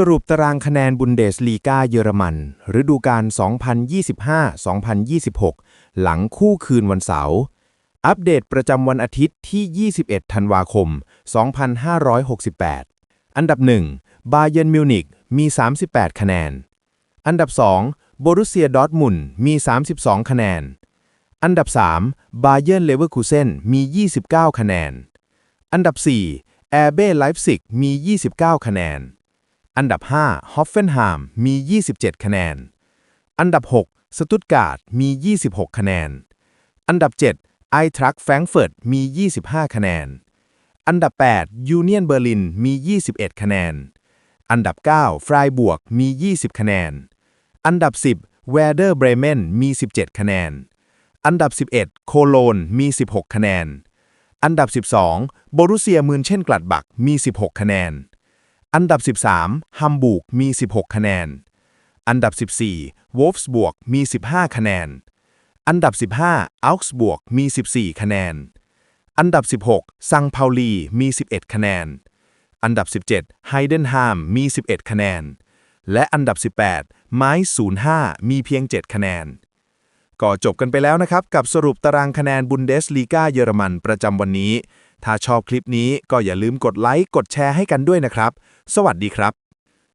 สรุปตารางคะแนนบุนเดสลีกาเยอรมัน ฤดูกาล 2025-2026 หลังคู่คืนวันเสาร์ อัปเดตประจำวันอาทิตย์ที่ 21 ธันวาคม 2568 อันดับ 1 บาเยนมิวนิกมี 38 คะแนน อันดับ 2 โบรุเซียดอร์ทมุนมี 32 คะแนน อันดับ 3 บาเยนเลเวอร์คูเซนมี 29 คะแนน อันดับ 4 แอร์เบ้ไลฟ์ซิกมี 29 คะแนน อันดับ 5 ฮอฟเฟนฮามมี 27 คะแนน อันดับ 6 สตุตการ์ดมี 26 คะแนน อันดับ 7 ไอทรัคแฟรงเฟิร์ตมี 25 คะแนน อันดับ 8 ยูเนียนเบอร์ลินมี 21 คะแนน อันดับ 9 ฟรายบวกมี 20 คะแนน อันดับ 10แวเดอร์เบรเมนมี 17 คะแนน อันดับ 11 โคโลนมี 16 คะแนน อันดับ 12 โบรุเซียมืนเช่นกลัดบักมี 16 คะแนน อันดับ 13 ฮัมบูร์กมี 16 คะแนน อันดับ 14วอลฟส์บวกมี 15 คะแนน อันดับ 15อัลส์บวกมี 14 คะแนน อันดับ 16 ซังเปาลีมี 11 คะแนน อันดับ 17 ไฮเดนฮามมี 11 คะแนน และอันดับ 18 ไมซ์05 มีเพียง 7 คะแนน ก็จบกันไปแล้วนะครับ กับสรุปตารางคะแนนบุนเดสลีกาเยอรมันประจำวันนี้ ถ้าชอบคลิปนี้ก็อย่าลืมกดไลค์กดแชร์ให้กันด้วยนะครับ สวัสดีครับ